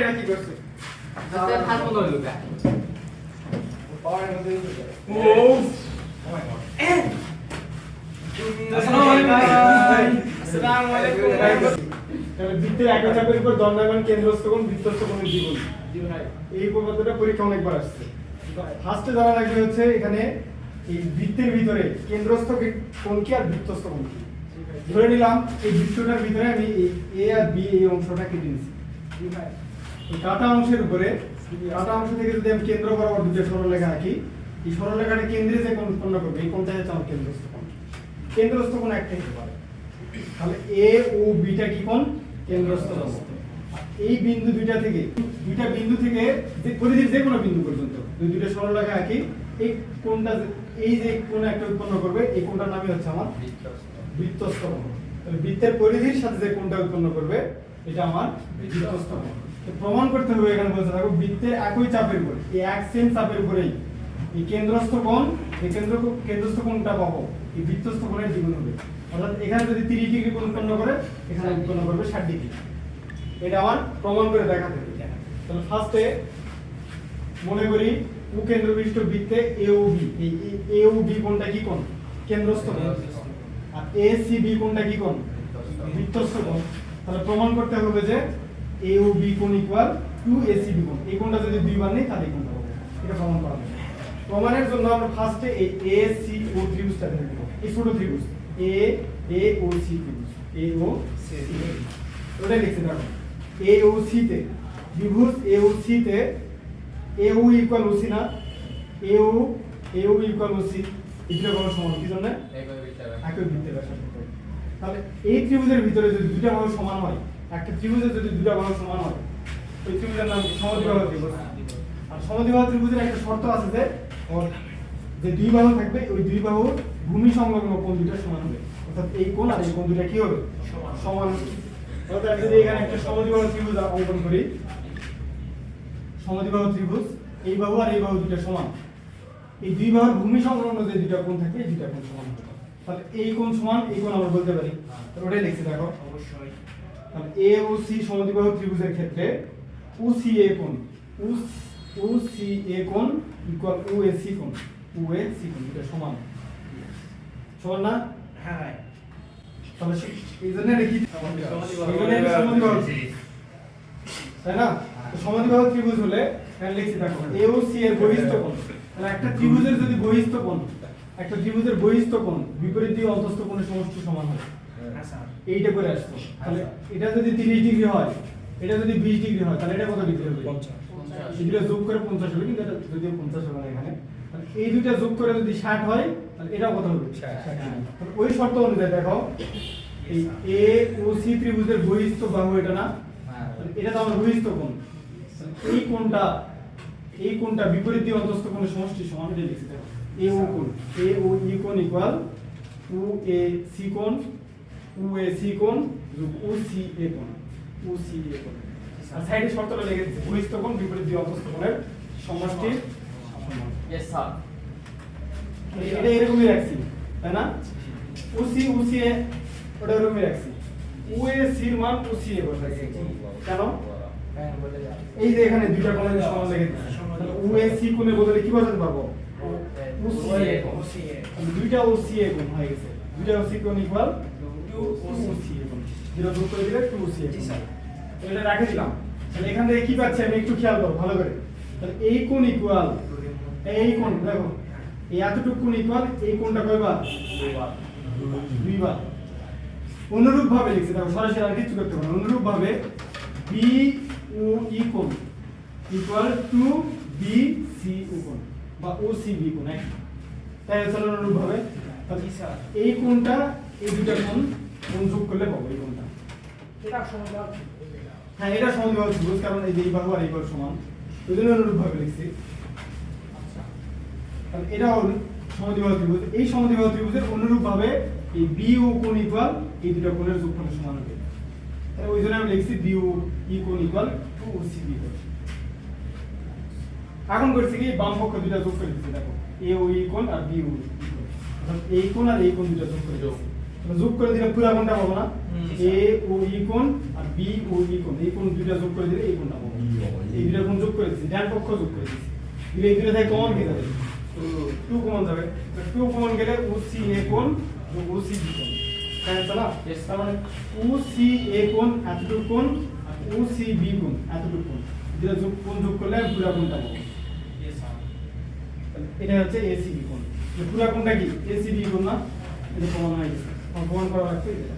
এটা কি করছে? তাতে ভাত বন্ধ হইল কা পাওয়ারের মধ্যে ও। ও মাই গড আসসালামু আলাইকুম তাহলে বৃত্তের একক উপর দণ্ডায়মান কেন্দ্রস্থ কোণ বৃত্তস্থ কোণের দ্বিগুণ এই উপপাদ্যটা পরীক্ষা অনেকবার আসছে। ফার্স্টে জানা লাগবে হচ্ছে এখানে এই বৃত্তের ভিতরে কেন্দ্রস্থ কোণ কি আর বৃত্তস্থ কোণ কি। ধরে নিলাম এই বৃত্তটার ভিতরে আমি এই এ আর বি এই অংশটা কেটে এই কাটা অংশের উপরে কাটা অংশ থেকে যদি আমি কেন্দ্র বরাবর দুটো সরলরেখা আঁকি, এই সরলরেখাটা কেন্দ্রে যে কোণ উৎপন্ন করবে, এই কোণটা হচ্ছে আমার কেন্দ্রস্থ কোণ। কেন্দ্রস্থ কোণ একটা হতে পারে। তাহলে এ ও বিটা কি কোণ? কেন্দ্রস্থ এই বিন্দু দুইটা থেকে, দুইটা বিন্দু থেকে যে পরিধির যে কোনো বিন্দু পর্যন্ত যদি দুইটা সরলরেখা আঁকি, এই কোনটা এই যে কোন একটা উৎপন্ন করবে, এই কোনটার নামই হচ্ছে আমার বৃত্তস্থ তাহলে বৃত্তের পরিধির সাথে যে কোনটা উৎপন্ন করবে, এটা আমার বৃত্তস্থ তো প্রমাণ করতে হবে এখানে বলতে থাকো বৃত্তের একই চাপের উপরে, এই এক সেম চাপের উপরেই। এই কেন্দ্রস্থ কোণ, এই কেন্দ্র কেন্দ্রস্থ কোণটা পাবো এই বৃত্তস্থ কোণের দ্বিগুণ হবে। অর্থাৎ এখানে যদি 30 ডিগ্রি কোণ উৎপন্ন করে, এখানে উৎপন্ন করবে 60 ডিগ্রি। এটা আমার প্রমাণ করে দেখাতে হবে তাহলে ফার্স্টে মনে করি উপকেন্দ্র বিশিষ্ট বৃত্তে এ ও বি, এই এ ও বি কোণটা কি কোণ? কেন্দ্রস্থ কোণ। আর এ সি বি কোণটা কি কোণ? বৃত্তস্থ কোণ। তাহলে প্রমাণ করতে হবে যে এ ও বি কোণ equal to A C B কোণ। এই কোণটা যদি দুইবার নেই তাহলে এই কোণটা পাবো এটা প্রমাণ করা যাবে প্রমাণের জন্য আমরা ফার্স্টে এই এ সি ও ত্রিভুজটা ধরে নেব এই ছোট ত্রিভুজ। এ এ ও সি ত্রিভুজ। এ ও সি ওটা লিখছি দেখো এ ও সি তে ত্রিভুজ এ ও সি তে এ ও ইকুয়াল ও সি না? এ ও এ ও ইকুয়াল ও সি এটা কোনো সমান কি জন্য? একই বৃত্তের ব্যাসার্ধ। তাহলে এই ত্রিভুজের ভিতরে যদি দুইটা বাহু সমান হয় একটা ত্রিভুজের যদি দুটা বাহু সমান হয় ওই ত্রিভুজের নাম কি? সমদ্বিবাহু ত্রিভুজ। আর সমদ্বিবাহু ত্রিভুজের একটা শর্ত আছে যে ওর যে দুই বাহু থাকবে ওই দুই বাহুর ভূমি সংলগ্ন কোণ দুইটা সমান হবে। অর্থাৎ এই কোণ আর এই কোণ দুইটা কি হবে? সমান। সমান অর্থাৎ যদি এখানে একটা সমদ্বিবাহু ত্রিভুজ অঙ্কন করি সমদ্বিবাহু ত্রিভুজ এই বাহু আর এই বাহু দুইটা সমান। এই দুই বাহুর ভূমি সংলগ্ন যে দুইটা কোণ থাকে এই দুইটা কোণ সমান হবে। তাহলে এই কোণ সমান এই কোণ আমরা বলতে পারি। ওটাই লিখছি দেখো। অবশ্যই। তাহলে এ ও সি সমদ্বিবাহু ত্রিভুজের ক্ষেত্রে কোণ সি কোণ ইকুয়াল ও এ সি কোণ ও এ সি কোণ এটা সমান সমান না হ্যাঁ তাহলে এই জন্য এটা কি সমদ্বিবাহু। এই জন্য এটা সমদ্বিবাহু ত্রিভুজ। তাই না সমদ্বিবাহু ত্রিভুজ হলে এখানে লিখছি দেখো এ ও সি এর বহিস্থ কোণ তাহলে একটা ত্রিভুজের যদি বহিস্থ কোণ একটা ত্রিভুজের বহিস্থ কোণ বিপরীত দিয়ে অন্তস্থ কোণের সমষ্টি সমান হয়। এইটা করে আসতো তাহলে এটা যদি তিরিশ ডিগ্রি হয় এটা যদি বিশ ডিগ্রি হয় তাহলে এটা কত ডিগ্রি হবে? দুটো যোগ করে পঞ্চাশ হবে কিন্তু এটা যদিও পঞ্চাশ হবে না এখানে এই দুটো যোগ করে যদি ষাট হয় তাহলে এটা কত হবে? ওই শর্ত অনুযায়ী দেখো এই এ ও সি ত্রিভুজের বহিস্থ বাহু এটা না? এটা তো আমার বহিস্থ কোণ। এই কোণটা এই কোণটা বিপরীত দিয়ে অন্তস্থ কোণের সমষ্টি সমান এটা দেখো। এ ও কোণ এ ও ই কোণ ইকুয়াল টু এ সি কোণ সি কোণ যোগ এ কোণ এ কোণ আর সাইডে শর্তটা বহিস্থ কোণ বিপরীত অন্তস্থ কোণের স্যার এটা এরকমই রাখছি তাই না? এ ওটা এরকমই রাখছি। উএ সির মান উসি এ বসাইছি। কেন? এই যে এখানে দুইটা কোণের সমান লেগে তাহলে কোণের বদলে কি বসাতে পারব? উসি এ ওসি এ দুইটা ওসি এ কোণ হয়ে গেছে। দুইটা ওসি কোণ ইকুয়াল টু ওসি এ যোগ করে দিলে টু ওসি জি স্যার। এটা রেখে দিলাম। তাহলে এখান থেকে কি পাচ্ছি আমি একটু খেয়াল করো ভালো করে। তাহলে এই কোণ ইকুয়াল এই কোণ দেখো। এই এতটুকু কোণ ইকুয়াল এই কোণটা কয়বার? দুইবার। অনুরূপ ভাবে লিখছি। দেখো সরাসরি আর কিছু করতে পারো অনুরূপ ভাবে বি ও ই কোণ equal to B C O কোণ বা ও সি বি কোণ তাই চলো অনুরূপ ভাবে তাহলে জি স্যার। এই কোণটা এই দুটা কোণ কোণ যোগ করলে পাবো এই কোণটা। এটা হ্যাঁ এটা সমদ্বিবাহু ত্রিভুজ কারণ এই যে এই বাহু আর এই বাহু সমান। ওই জন্য অনুরূপ ভাবে লিখছি। আচ্ছা। তাহলে এটা হল সমদ্বিবাহু ত্রিভুজ। এই সমদ্বিবাহু ত্রিভুজের অনুরূপ ভাবে এই বি ও কোণ ইকুয়াল এই দুটো কোণের যোগফলের সমান হবে। তাহলে ওই জন্য আমি লিখছি বি ও ই কোণ equal to O C B এখন করছি কি বাম পক্ষ দুটো যোগ করে দিচ্ছি দেখো। এ ও ই কোণ আর বি ও এই কোণ। আর এই কোণ দুটো যোগ করে দিচ্ছি। যোগ করে দিলে পুরো কোণটা পাবো না? এ ও ই কোণ আর বি ও ই কোণ। এই কোণ দুটো যোগ করে দিলে এই কোণটা পাবো। এই দুটো কোণ যোগ করে দিচ্ছি ডান পক্ষ যোগ করে দিচ্ছি দিলে এই দুটো থেকে কমন কে যাবে টু কমন যাবে। টু কমন গেলে ও সি এ কোণ যোগ ও সি বি কোণ। তাই তার মানে ও সি এ কোণ এতটুকু কোণ আর ও সি বি কোণ এতটুকু কোণ। যেটা যোগ কোণ যোগ করলে পুরা কোণটা পাবো। এটা হচ্ছে এসিবি কোণ। যে পুরা কোণটা কি? এসিবি কোণ না? এটা প্রমাণ হয়ে গেছে। আমার প্রমাণ করা লাগবে এটা।